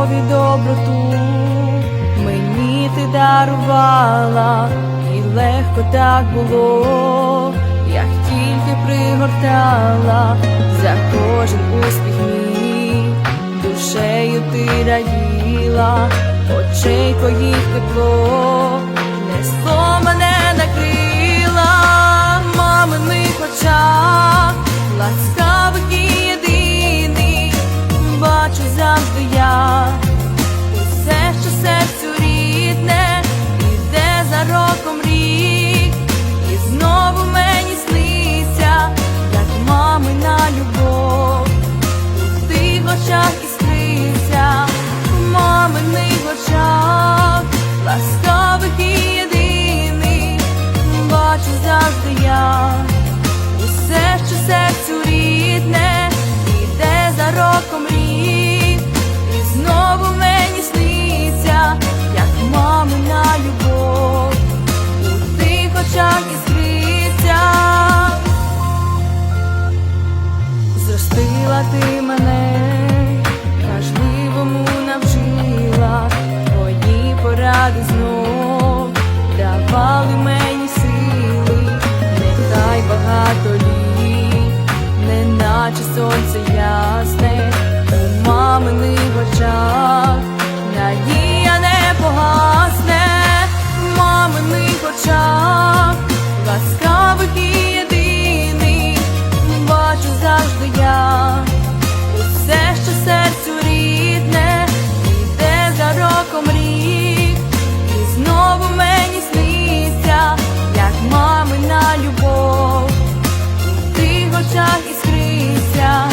любов і доброту, мені ти дарувала, і легко так було, як тільки пригортала за кожен успіх мій, душею ти раділа, очей твоїх тепло, несло мене. наче сонце ясне, у маминих очах. Надія не погасне, у маминих очах, ласкавих і єдиних, бачу завжди я, усе, що серцю рідне, іде за роком рік, і знову мені сниться, як мамина любов. Chuck 家。